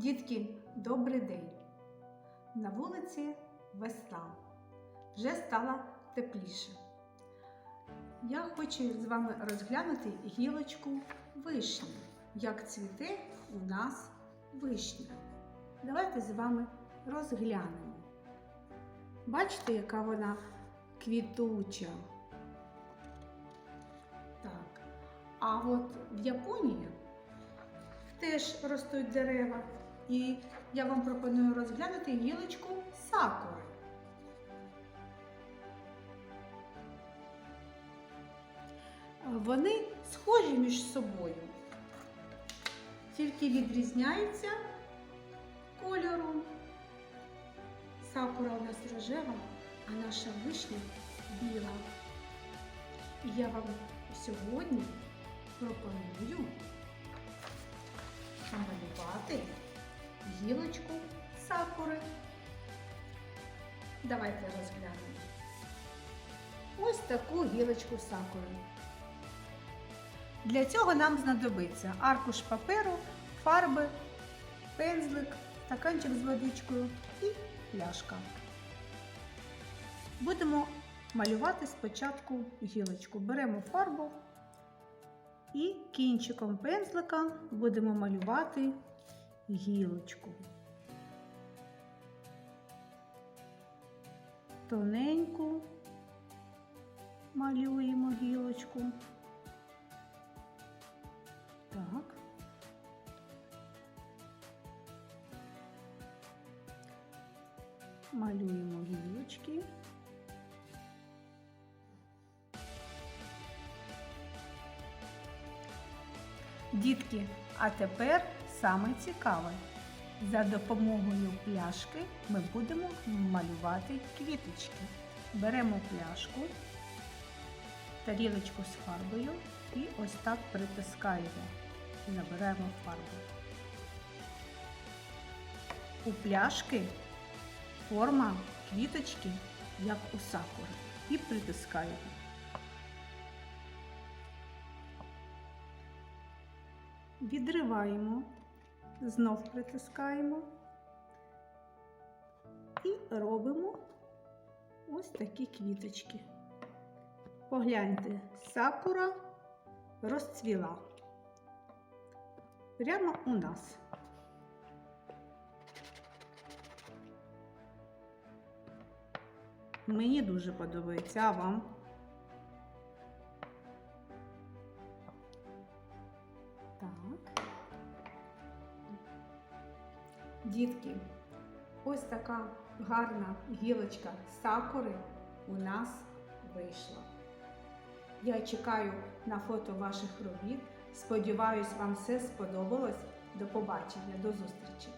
Дітки, добрий день! На вулиці весна. Вже стало тепліше. Я хочу з вами розглянути гілочку вишні. Як цвіте у нас вишня. Давайте з вами розглянемо. Бачите, яка вона квітуча. Так. А от в Японії теж ростуть дерева. І я вам пропоную розглянути гілочку сакури. Вони схожі між собою, тільки відрізняються кольором. Сакура у нас рожева, а наша вишня біла. І я вам сьогодні пропоную намалювати гілочку сакури. Давайте розглянемо. Ось таку гілочку сакури. Для цього нам знадобиться аркуш паперу, фарби, пензлик, стаканчик з водичкою і пляшка. Будемо малювати спочатку гілочку. Беремо фарбу і кінчиком пензлика будемо малювати гілочку. Тоненьку малюємо гілочку. Так. Малюємо гілочки. Дітки, а тепер саме цікаве. За допомогою пляшки ми будемо малювати квіточки. Беремо пляшку, тарілочку з фарбою і ось так притискаємо. Набираємо фарбу. У пляшки форма квіточки, як у сакури, і притискаємо. Відриваємо, знов притискаємо і робимо ось такі квіточки. Погляньте, сакура розцвіла прямо у нас. Мені дуже подобається, а вам? Дітки, ось така гарна гілочка сакури у нас вийшла. Я чекаю на фото ваших робіт. Сподіваюсь, вам все сподобалось. До побачення, до зустрічі!